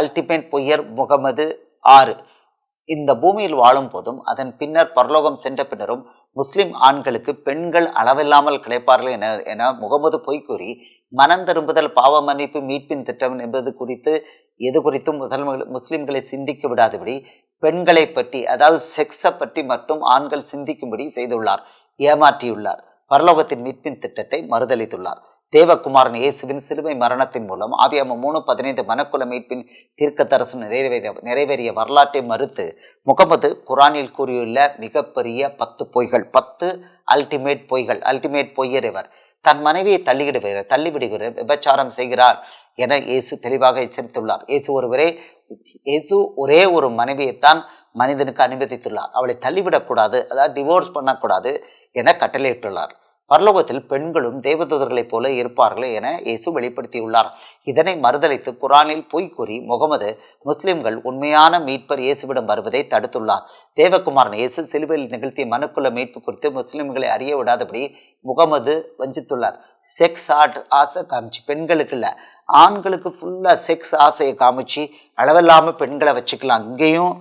Ultimate பொய்யர் முகமது ஆறு. இந்த பூமியில் வாழும் போதும் அதன் பின்னர் பரலோகம் சென்ற பின்னரும் முஸ்லிம் ஆண்களுக்கு பெண்கள் அளவில்லாமல் கிடைப்பார்கள் என என முகமது பொய் கூறி மனம் திரும்புதல் பாவ மன்னிப்பு மீட்பின் திட்டம் என்பது குறித்து எது குறித்தும் முதல் முஸ்லிம்களை சிந்திக்க விடாதபடி பெண்களை பற்றி அதாவது செக்ஸை பற்றி மட்டும் ஆண்கள் சிந்திக்கும்படி செய்துள்ளார் ஏமாற்றியுள்ளார். பரலோகத்தின் மீட்பின் திட்டத்தை மறுதளித்துள்ளார் தேவகுமாரன் இயேசுவின் சிலுவை மரணத்தின் மூலம் ஆதியாம மூணு பதினைந்து மனக்குல மீட்பின் தீர்க்கத்தரசு நிறைவேறிய நிறைவேறிய வரலாற்றை மறுத்து முகமது குரானில் கூறியுள்ள மிகப்பெரிய பத்து பொய்கள் பத்து அல்டிமேட் பொய்கள் அல்டிமேட் பொய்யர் இவர். தன் மனைவியை தள்ளிவிடுகிறார் தள்ளிவிடுகிறார் விபச்சாரம் செய்கிறார் என இயேசு தெளிவாக எச்சரித்துள்ளார். இயேசு ஒருவரே இயேசு ஒரே ஒரு மனைவியைத்தான் மனிதனுக்கு அனுமதித்துள்ளார். அவளை தள்ளிவிடக்கூடாது அதாவது டிவோர்ஸ் பண்ணக்கூடாது என கட்டளையிட்டுள்ளார். பரலோகத்தில் பெண்களும் தேவதூதர்களைப் போல இருப்பார்கள் என இயேசு வெளிப்படுத்தியுள்ளார். இதனை மறுதளித்து குரானில் பொய் கூறி முகமது முஸ்லிம்கள் உண்மையான மீட்பர் இயேசுவிடம் வருவதை தடுத்துள்ளார். தேவகுமாரன் இயேசு சிலுவையில் நிகழ்த்திய மனுக்குள்ள மீட்பு குறித்து முஸ்லிம்களை அறிய விடாதபடி முகமது வஞ்சித்துள்ளார். செக்ஸ் ஆர்ட் ஆசை காமிச்சு பெண்களுக்கு இல்லை ஆண்களுக்கு ஃபுல்லாக செக்ஸ் ஆசையை காமிச்சு அளவில்லாமல் பெண்களை வச்சுக்கலாம். இங்கேயும்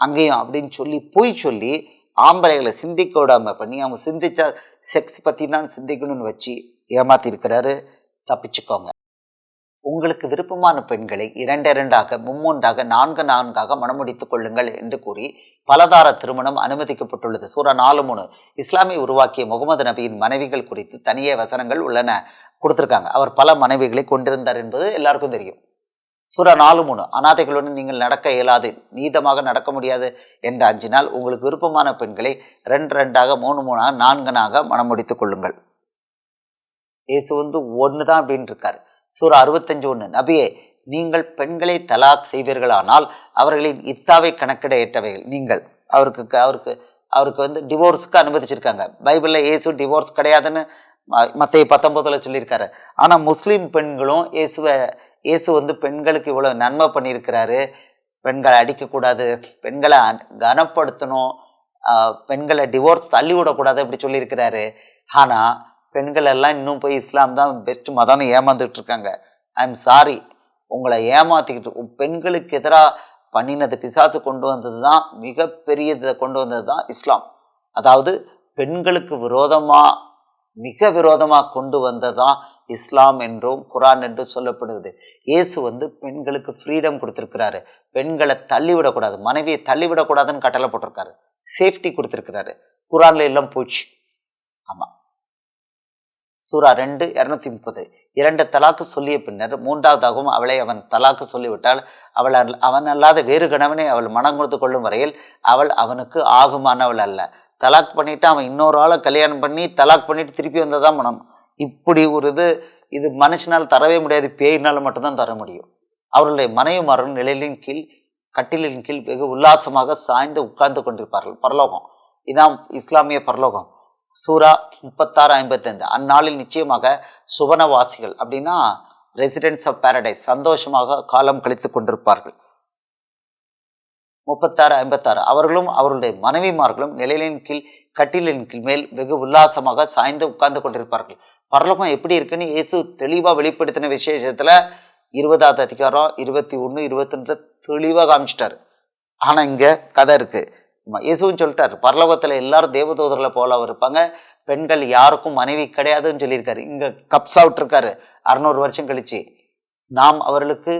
அங்கேயும் அப்படின்னு சொல்லி பொய் சொல்லி ஆம்பளைகளை சிந்திக்க விடாம பண்ணி அவங்க சிந்திச்சா செக்ஸ் பற்றி தான் சிந்திக்கணும்னு வச்சு ஏமாத்திருக்கிறாரு தப்பிச்சுக்கோங்க. உங்களுக்கு விருப்பமான பெண்களை இரண்டு இரண்டாக மும்மூன்றாக நான்கு நான்காக மணமுடித்துக் கொள்ளுங்கள் என்று கூறி பலதார திருமணம் அனுமதிக்கப்பட்டுள்ளது. சூரா நாலு மூணு. இஸ்லாமிய உருவாக்கிய முகமது நபியின் மனைவிகள் குறித்து தனியே வசனங்கள் உள்ளன கொடுத்துருக்காங்க. அவர் பல மனைவிகளை கொண்டிருந்தார் என்பது எல்லாருக்கும் தெரியும். சூரா நாலு மூணு. அனாதைகளுடன் நீங்கள் நடக்க இயலாது. நீதமாக நடக்க முடியாது என்று அஞ்சினால் உங்களுக்கு விருப்பமான பெண்களை ரெண்டு ரெண்டாக மூணு மூணாக நான்கனாக மனம் முடித்துக் கொள்ளுங்கள். இயேசு வந்து ஒன்று தான் அப்படின்னு இருக்கார். சூரா அறுபத்தஞ்சு ஒன்று நபியே நீங்கள் பெண்களை தலாக் செய்வீர்களானால் அவர்களின் இத்தாவை கணக்கிட ஏற்றவைகள். நீங்கள் அவருக்கு அவருக்கு அவருக்கு வந்து டிவோர்ஸுக்கு அனுமதிச்சிருக்காங்க. பைபிளில் இயேசு டிவோர்ஸ் கிடையாதுன்னு மற்ற பத்தொன்பதில் சொல்லியிருக்காரு. ஆனால் முஸ்லீம் பெண்களும் இயேசுவை இயேசு வந்து பெண்களுக்கு இவ்வளோ நன்மை பண்ணியிருக்கிறாரு. பெண்களை அடிக்கக்கூடாது பெண்களை கனப்படுத்தணும் பெண்களை டிவோர்ஸ் தள்ளி விடக்கூடாது அப்படி சொல்லியிருக்கிறாரு. ஆனால் பெண்கள் எல்லாம் இன்னும் போய் இஸ்லாம் தான் பெஸ்ட் மதம்னு ஏமாந்துட்டு இருக்காங்க ஐ எம் சாரி உங்களை ஏமாத்திக்கிட்டு பெண்களுக்கு எதிராக பண்ணினது பிசாசு கொண்டு வந்தது தான் மிகப்பெரியதை கொண்டு வந்தது தான் இஸ்லாம். அதாவது பெண்களுக்கு விரோதமாக மிக விரோதமாக கொண்டு வந்தது தான் இஸ்லாம் என்றும் குரான் என்றும் சொல்லப்படுவது இயேசு வந்து பெண்களுக்கு ஃப்ரீடம் கொடுத்துருக்கிறாரு. பெண்களை தள்ளிவிடக்கூடாது மனைவியை தள்ளிவிடக்கூடாதுன்னு கட்டளை போட்டிருக்காரு. சேஃப்டி கொடுத்துருக்கிறாரு. குரான்ல எல்லாம் போச்சு. ஆமாம் சூரா ரெண்டு இரநூத்தி முப்பது. இரண்டு தலாக்கு சொல்லிய பின்னர் மூன்றாவதாகவும் அவளை அவன் தலாக்கு சொல்லிவிட்டால் அவள் அவன் அல்லாத வேறு கணவனை அவள் மனம் கொடுத்து கொள்ளும் வரையில் அவள் அவனுக்கு ஆகுமானவள் அல்ல. தலாக் பண்ணிட்டு அவன் இன்னொரு ஆளை கல்யாணம் பண்ணி தலாக் பண்ணிட்டு திருப்பி வந்ததான் மனம். இப்படி ஒரு இது இது மனுஷனால் தரவே முடியாது பேயினால் மட்டும்தான் தர முடியும். அவர்களுடைய மனைவிமார்கள் நிழலின் கீழ் கட்டிலின் கீழ் வெகு உல்லாசமாக சாய்ந்து உட்கார்ந்து கொண்டிருப்பார்கள். பரலோகம். இதான் இஸ்லாமிய பரலோகம். சூரா முப்பத்தாறு ஐம்பத்தைந்து. அந்நாளில் நிச்சயமாக சுவனவாசிகள் அப்படின்னா ரெசிடென்ட்ஸ் ஆஃப் பேரடைஸ் சந்தோஷமாக காலம் கழித்து கொண்டிருப்பார்கள். முப்பத்தாறு ஐம்பத்தாறு. அவர்களும் அவர்களுடைய மனைவிமார்களும் நிலையிலின் கீழ் கட்டிலின் கீழ் மேல் வெகு உல்லாசமாக சாய்ந்து உட்கார்ந்து கொண்டிருப்பார்கள். பரலோகம் எப்படி இருக்குன்னு இயேசு தெளிவாக வெளிப்படுத்தின விசேஷத்தில் இருபதாவது அதிகாரம் இருபத்தி ஒன்று இருபத்தொன்று தெளிவாக காமிச்சிட்டார். ஆனால் இங்கே கதை இருக்குது இயேசுன்னு சொல்லிட்டார் பரலோகத்தில் எல்லாரும் தேவதூதர்களை போல இருப்பாங்க. பெண்கள் யாருக்கும் மனைவி கிடையாதுன்னு சொல்லியிருக்காரு. இங்கே கப்ஸ் அவுட் இருக்காரு. அறுநூறு வருஷம் கழிச்சு. நாம் அவர்களுக்கு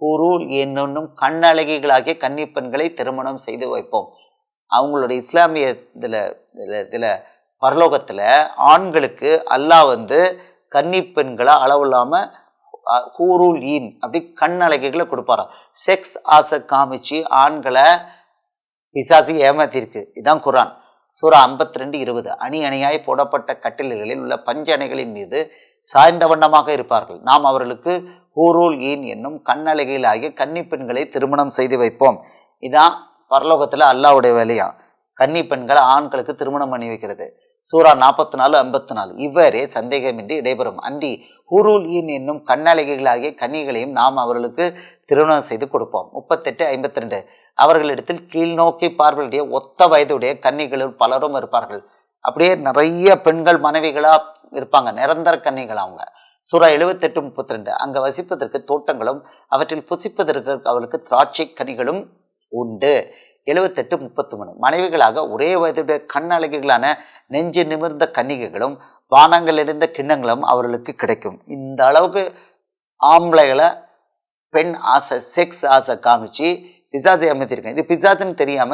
குரூல் என்னும் கண்ணழகிகளாகிய கன்னிப்பெண்களை திருமணம் செய்து வைப்போம். அவங்களுடைய இஸ்லாமிய இதில் இதில் இதில் பரலோகத்தில் ஆண்களுக்கு அல்லாஹ் வந்து கன்னிப்பெண்களை பெண்களை அளவு ஈன் அப்படி கண்ணழகிகளை கொடுப்பாராம். செக்ஸ் ஆசை காமிச்சு ஆண்களை பிசாசி ஏமாத்திருக்கு. இதான் குரான் சூரா ஐம்பத்தி ரெண்டு இருபது. அணி அணியாய் போடப்பட்ட கட்டில்களில் உள்ள பஞ்ச அணைகளின் மீது சாய்ந்த வண்ணமாக இருப்பார்கள். நாம் அவர்களுக்கு ஹூரூல் ஈன் என்னும் கண்ணழகையில் ஆகிய கன்னி பெண்களை திருமணம் செய்து வைப்போம். இதான் பரலோகத்தில் அல்லாவுடைய வேலையா? கன்னி பெண்களை ஆண்களுக்கு திருமணம் பண்ணி வைக்கிறது. சூரா நாற்பத்தி நாலு ஐம்பத்தி நாலு இவ்வாறே சந்தேகமின்றி இடைபெறும். அன்றி ஹூரூல் ஈன் என்னும் கண்ணழகிகளாகிய கன்னிகளையும் நாம் அவர்களுக்கு திருமணம் செய்து கொடுப்போம். முப்பத்தெட்டு ஐம்பத்தி ரெண்டு அவர்களிடத்தில் கீழ்நோக்கி பார்வையுடைய ஒத்த வயதுடைய கன்னிகளில் பலரும் இருப்பார்கள். அப்படியே நிறைய பெண்கள் மனைவிகளாக இருப்பாங்க. நிரந்தர கன்னிகள் அவங்க. சூறா எழுபத்தெட்டு முப்பத்தி ரெண்டு அங்கே வசிப்பதற்கு தோட்டங்களும் அவற்றில் புசிப்பதற்கு அவளுக்கு திராட்சை கனிகளும் உண்டு. எழுபத்தெட்டு முப்பத்தி மூணு. மனைவிகளாக ஒரே வயதுடைய கண்ணழகிகளான நெஞ்சு நிமிர்ந்த கன்னிகைகளும் வானங்கள் இருந்த கிண்ணங்களும் அவர்களுக்கு கிடைக்கும். இந்த அளவுக்கு ஆம்பளைகளை பெண் ஆசை செக்ஸ் ஆசை காமிச்சு பிசாசை அமைத்திருக்கேன் இது பிசாசுன்னு தெரியாம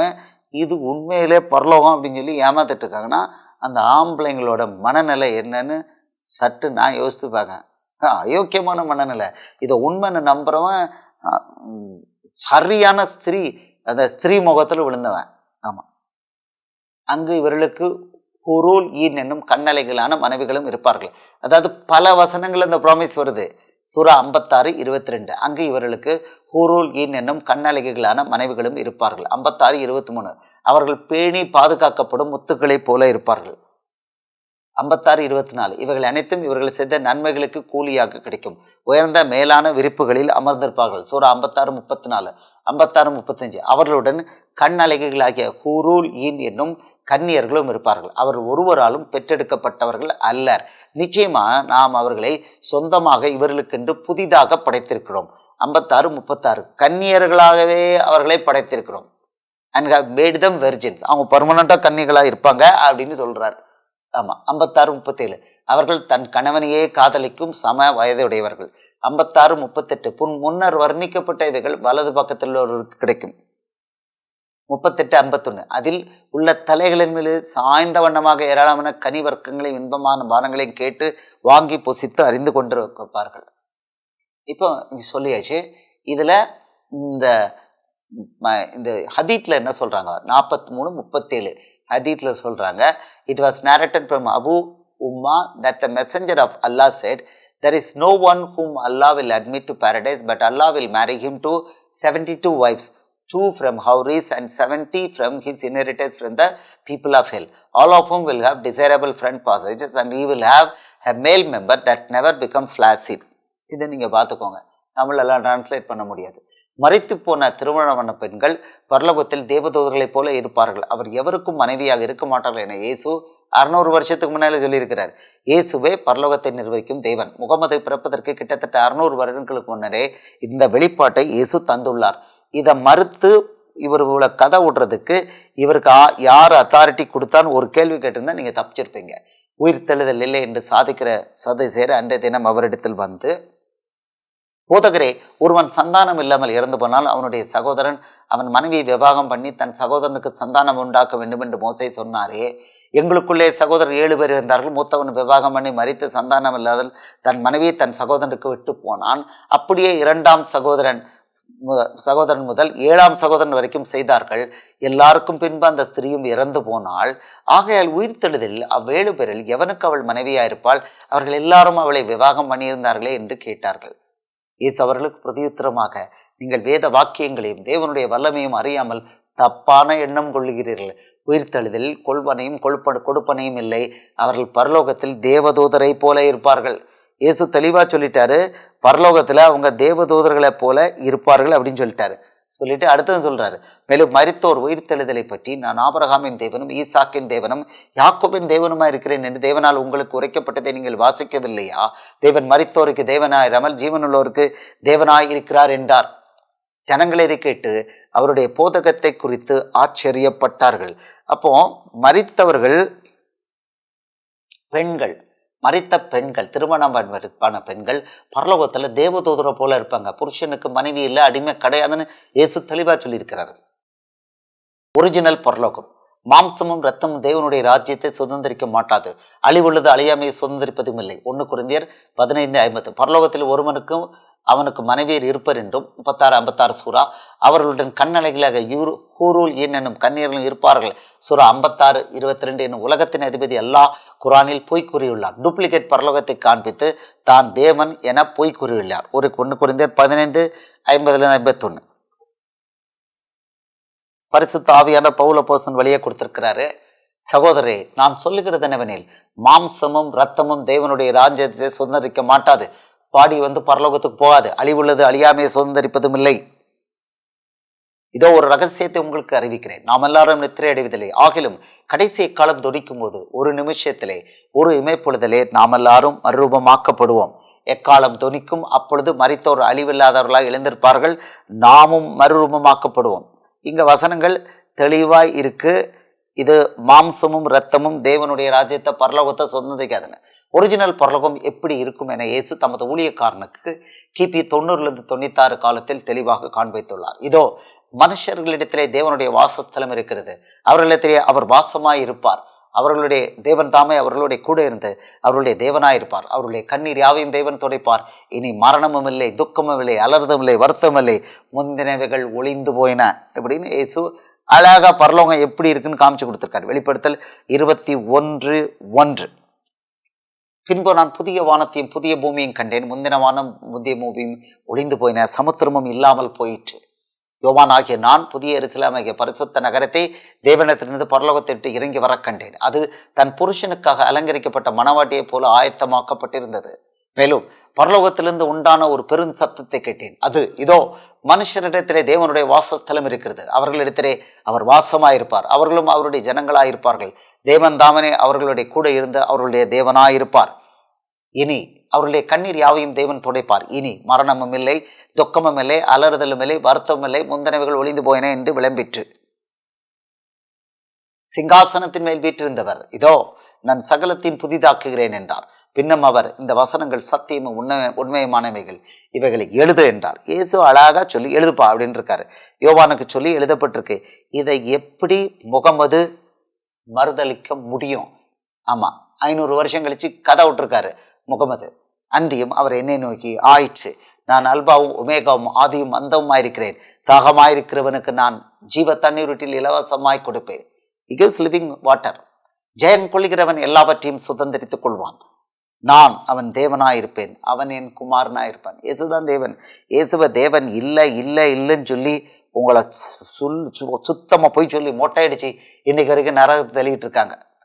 இது உண்மையிலே பரலோகம் அப்படின்னு சொல்லி ஏமாத்திட்டு இருக்காங்கன்னா அந்த ஆம்பளைங்களோட மனநிலை என்னன்னு சட்டு நான் யோசித்து பார்க்கேன் அயோக்கியமான மனநிலை. இதை உண்மைன்னு நம்புறவன் சரியான ஸ்திரீ அந்த ஸ்திரீ முகத்தில் விழுந்தவன். ஆமாம் அங்கு இவர்களுக்கு ஹுரூல் ஈன் என்னும் கண்ணலைகளான மனைவிகளும் இருப்பார்கள். அதாவது பல வசனங்கள் அந்த ப்ராமிஸ் வருது. சூரா ஐம்பத்தாறு இருபத்தி ரெண்டு அங்கு இவர்களுக்கு ஹூரூல் ஈன் என்னும் கண்ணழகிகளான மனைவிகளும் இருப்பார்கள். ஐம்பத்தாறு இருபத்தி மூணு. அவர்கள் பேணி பாதுகாக்கப்படும் முத்துக்களைப் போல இருப்பார்கள். ஐம்பத்தாறு இருபத்தி நாலு இவைகள் அனைத்தும் இவர்கள் செய்த நன்மைகளுக்கு கூலியாக கிடைக்கும். உயர்ந்த மேலான விரிப்புகளில் அமர்ந்திருப்பார்கள். சூறா ஐம்பத்தாறு முப்பத்தி நாலு ஐம்பத்தாறு முப்பத்தஞ்சு. அவர்களுடன் கண்ணலைகைகளாகிய ஹூரூல் ஈன் என்னும் கன்னியர்களும் இருப்பார்கள். அவர் ஒருவராலும் பெற்றெடுக்கப்பட்டவர்கள் அல்லர். நிச்சயமாக நாம் அவர்களை சொந்தமாக இவர்களுக்கென்று புதிதாக படைத்திருக்கிறோம். ஐம்பத்தாறு முப்பத்தாறு. கன்னியர்களாகவே அவர்களை படைத்திருக்கிறோம். And have made them virgins அவங்க பர்மனண்டாக கன்னிகளாக இருப்பாங்க அப்படின்னு சொல்கிறார் ஆமாம் ஐம்பத்தாறு முப்பத்தேழு. அவர்கள் தன் கணவனையே காதலிக்கும் சம வயதுடையவர்கள். ஐம்பத்தாறு முப்பத்தெட்டு. புன் முன்னர் வர்ணிக்கப்பட்ட இவைகள் வலது பக்கத்தில் உள்ளவர்களுக்கு கிடைக்கும். முப்பத்தெட்டு ஐம்பத்தொன்று அதில் உள்ள தலைகளின் மீது சாய்ந்த வண்ணமாக ஏராளமான கனி வர்க்கங்களையும் இன்பமான பானங்களையும் கேட்டு வாங்கி பொசித்து அறிந்து கொண்டு வைப்பார்கள் இப்போ இங்க சொல்லியாச்சு இதில் இந்த இந்த ஹதீத்தில் என்ன சொல்கிறாங்க நாற்பத்தி மூணு முப்பத்தேழு ஹதீத்தில் சொல்கிறாங்க it was narrated from Abu Umama that the messenger of Allah said there is no one whom Allah will admit to paradise but Allah will marry him to seventy two wives two from houris and seventy from his inheritance from the people of hell all of whom will have desirable front passages and you will have a male member that never become flaccid இதை நீங்கள் பார்த்துக்கோங்க தமிழெல்லாம் translate பண்ண முடியாது. மறைத்து போன திருமணமான பெண்கள் பரலோகத்தில் தேவதூதர்களைப் போல இருப்பார்கள். அவர் எவருக்கும் மனைவியாக இருக்க மாட்டார்கள் என இயேசு அறுநூறு வருஷத்துக்கு முன்னாலே சொல்லியிருக்கிறார். இயேசுவே பரலோகத்தை நிர்வகிக்கும் தேவன். முகமது பிறப்பதற்கு கிட்டத்தட்ட அறுநூறு வருடங்களுக்கு முன்னரே இந்த வெளிப்பாட்டை இயேசு தந்துள்ளார். இதை மறுத்து இவர் இவ்வளோ கதை விடுறதுக்கு இவருக்கு யார் அத்தாரிட்டி கொடுத்தான்னு ஒரு கேள்வி கேட்டிருந்தா நீங்கள் தப்பிச்சிருப்பீங்க. உயிர் தெழுதல் இல்லை என்று சாதிக்கிற சதை சேர அன்றைய தினம் அவரிடத்தில் வந்து போதகரே ஒருவன் சந்தானம் இல்லாமல் இறந்து போனால் அவனுடைய சகோதரன் அவன் மனைவியை விவாகம் பண்ணி தன் சகோதரனுக்கு சந்தானம் உண்டாக்க வேண்டும் என்று மோசை சொன்னாரே. எங்களுக்குள்ளே சகோதரர் ஏழு பேர் இருந்தார்கள். மூத்தவன் விவாகம் பண்ணி மறித்து சந்தானம் இல்லாதல் தன் மனைவியை தன் சகோதரனுக்கு விட்டு போனான். அப்படியே இரண்டாம் சகோதரன் மு- சகோதரன் முதல் ஏழாம் சகோதரன் வரைக்கும் செய்தார்கள். எல்லாருக்கும் பின்பு அந்த ஸ்திரீயும் இறந்து போனாள். ஆகையால் உயிர்த்தெழுதலில் அவ்வேழு பேரில் எவனுக்கு அவள் மனைவியாயிருப்பாள்? அவர்கள் எல்லாரும் அவளை விவாகம் பண்ணியிருந்தார்களே என்று கேட்டார்கள். இயேசு அவர்களுக்கு பிரதியுத்தரமாக நீங்கள் வேத வாக்கியங்களையும் தேவனுடைய வல்லமையும் அறியாமல் தப்பான எண்ணம் கொள்ளுகிறீர்கள். உயிர்த்தெழுதலில் கொள்வனையும் கொழுப்ப கொடுப்பனையும் இல்லை. அவர்கள் பரலோகத்தில் தேவதூதரை போல இருப்பார்கள். இயேசு தெளிவாக சொல்லிட்டாரு பரலோகத்தில் அவங்க தேவதூதர்களை போல இருப்பார்கள் அப்படின்னு சொல்லிட்டாரு. சொல்லிட்டு அடுத்தது சொல்றாரு. மேலும் மரித்தோர் உயிர்த்தெழுதலை பற்றி நான் ஆபரகாமின் தேவனும் ஈசாக்கின் தேவனும் யாக்கோபின் தேவனுமா இருக்கிறேன் என்று தேவனால் உங்களுக்கு உரைக்கப்பட்டதை நீங்கள் வாசிக்கவில்லையா? தேவன் மறித்தோருக்கு தேவனாய் ரமல் ஜீவனுள்ளோருக்கு தேவனாய் இருக்கிறார் என்றார். ஜனங்கள் இதை கேட்டு அவருடைய போதகத்தை குறித்து ஆச்சரியப்பட்டார்கள். அப்போ மறித்தவர்கள் பெண்கள் மறித்த பெண்கள் திருமணம் பண்ண பெண்கள் பரலோகத்தில் தேவதூதரை போல இருப்பாங்க. புருஷனுக்கு மனைவி இல்லை அடிமை கிடையாதுன்னு இயேசு தெளிவாக சொல்லியிருக்கிறாரு. ஒரிஜினல் பரலோகம். மாம்சமும் ரத்தமும் தேவனுடைய ராஜ்யத்தை சுதந்திரிக்க மாட்டாது. அழிவுள்ளது அழியாமையை சுதந்திரிப்பதும் இல்லை. ஒன்று குறைந்தியர் பதினைந்து ஐம்பது பரலோகத்தில் ஒருவனுக்கும் அவனுக்கு மனைவியர் இருப்பர் என்றும் முப்பத்தாறு ஐம்பத்தாறு சூறா. அவர்களுடன் கண்ணலைகளாக யூரு ஹூரூல் ஈன் என்னும் கண்ணியர்களும் இருப்பார்கள். சூறா ஐம்பத்தாறு இருபத்தி ரெண்டு என்னும் உலகத்தின் அதிபதி அல்லாஹ் குரானில் பொய் கூறியுள்ளார். டூப்ளிகேட் பரலோகத்தை காண்பித்து தான் தேவன் என பொய் கூறியுள்ளார். ஒரு ஒன்று குறைந்தர் பதினைந்து ஐம்பதுலேருந்து ஐம்பத்தொன்று பரிசுத்த ஆவியான பவுல போசன் வழியே கொடுத்திருக்கிறாரு. சகோதரே நாம் சொல்லுகிறது என்னவெனில் மாம்சமும் ரத்தமும் தேவனுடைய ராஜ்யத்தை சுதந்திரிக்க மாட்டாது. பாடி வந்து பரலோகத்துக்கு போகாது. அழிவுள்ளது அழியாமையை சுதந்திரிப்பதும் இல்லை. இதோ ஒரு ரகசியத்தை உங்களுக்கு அறிவிக்கிறேன். நாம் எல்லாரும் நித்திரை அடைவதில்லை. ஆகிலும் கடைசி காலம் துடிக்கும் போது ஒரு நிமிஷத்திலே ஒரு இமைப்பொழுதிலே நாம் எல்லாரும் மறுரூபமாக்கப்படுவோம். எக்காலம் துணிக்கும் அப்பொழுது மறித்தோர் அழிவில்லாதவர்களாக எழுந்திருப்பார்கள். நாமும் மறுரூபமாக்கப்படுவோம். இங்கே வசனங்கள் தெளிவாக இருக்குது இது மாம்சமும் இரத்தமும் தேவனுடைய ராஜ்யத்தை பரலோகத்தை சொந்ததிக்காதுங்க ஒரிஜினல் பரலோகம் எப்படி இருக்கும் என இயேசு தமது ஊழியக்காரனுக்கு கிபி தொண்ணூறுலேருந்து தொண்ணூத்தாறு காலத்தில் தெளிவாக காண்பித்துள்ளார் இதோ மனுஷர்களிடத்திலே தேவனுடைய வாசஸ்தலம் இருக்கிறது. அவர்களிடத்திலே அவர் வாசமாய் இருப்பார். அவர்களுடைய தேவன் தாமே அவர்களுடைய கூட இருந்து அவர்களுடைய தேவனாயிருப்பார். இருப்பார் கண்ணீர் யாவையும் தேவன் துடைப்பார். இனி மரணமும் இல்லை துக்கமும் இல்லை அலர்தம் இல்லை வருத்தம் இல்லை. முந்தினவைகள் ஒளிந்து போயின. அப்படின்னு இயேசு அழகா பரலோகம் எப்படி இருக்குன்னு காமிச்சு கொடுத்துருக்காரு. வெளிப்படுத்தல் இருபத்தி ஒன்று ஒன்று. பின்பு நான் புதிய வானத்தையும் புதிய பூமியையும் கண்டேன். முந்தின வானம் முந்திய பூமியும் ஒளிந்து போயின. சமுத்திரமும் இல்லாமல் போயிற்று. யோவான் ஆகிய நான் புதிய எருசலேமாகிய பரிசுத்த நகரத்தை தேவனத்திலிருந்து பரலோகத்திட்டு இறங்கி வர கண்டேன். அது தன் புருஷனுக்காக அலங்கரிக்கப்பட்ட மணவாட்டியைப் போல ஆயத்தமாக்கப்பட்டிருந்தது. மேலும் பரலோகத்திலிருந்து உண்டான ஒரு பெரும் சத்தத்தை கேட்டேன். அது இதோ மனுஷரிடத்திலே தேவனுடைய வாசஸ்தலம் இருக்கிறது. அவர்களிடத்திலே அவர் வாசமாயிருப்பார். அவர்களும் அவருடைய ஜனங்களாயிருப்பார்கள். தேவன் தாமனே அவர்களுடைய கூட இருந்து அவர்களுடைய தேவனாயிருப்பார். இனி அவருடைய கண்ணீர் யாவையும் தேவன் துடைப்பார். இனி மரணமும் இல்லை துக்கமும் இல்லை அலறுதலும் இல்லை வருத்தமும் இல்லை முந்தனவைகள் ஒளிந்து போயின என்று விளம்பிற்று. சிங்காசனத்தின் மேல் வீற்றிருந்தவர் இதோ நான் சகலத்தின் புதிதாக்குகிறேன் என்றார். பின்னும் அவர் இந்த வசனங்கள் சத்தியமும் உண்மை உண்மையுமானவைகள் இவைகளை எழுது என்றார். ஏதோ அழகா சொல்லி எழுதுப்பா அப்படின்னு இருக்காரு யோவானுக்கு சொல்லி எழுதப்பட்டிருக்கு இதை எப்படி முகமது மறுதளிக்க முடியும்? ஆமா ஐநூறு வருஷம் கழிச்சு கதை விட்டுருக்காரு. முகமது. அன்றியும் அவர் என்னை நோக்கி ஆயிற்று. நான் அல்பாவும் உமேகாவும் ஆதியும் அந்தவுமாயிருக்கிறேன் தாகமாயிருக்கிறவனுக்கு நான் ஜீவ தண்ணீருட்டில் இலவசமாய் கொடுப்பேன். இகஸ் லிவிங் வாட்டர் ஜெயம் கொள்கிறவன் எல்லாவற்றையும் சுதந்திரித்துக் கொள்வான். நான் அவன் தேவனாயிருப்பேன். அவன் என் குமாரனாயிருப்பான். இயேசுதான் தேவன். இயேசுவ தேவன் இல்லை இல்லை இல்லைன்னு சொல்லி உங்களை சொல் சுத்தமாக போய் சொல்லி மொட்டையடிச்சு இன்னைக்கு வரைக்கும் நரகத்தை தள்ளிட்டு இருக்காங்க.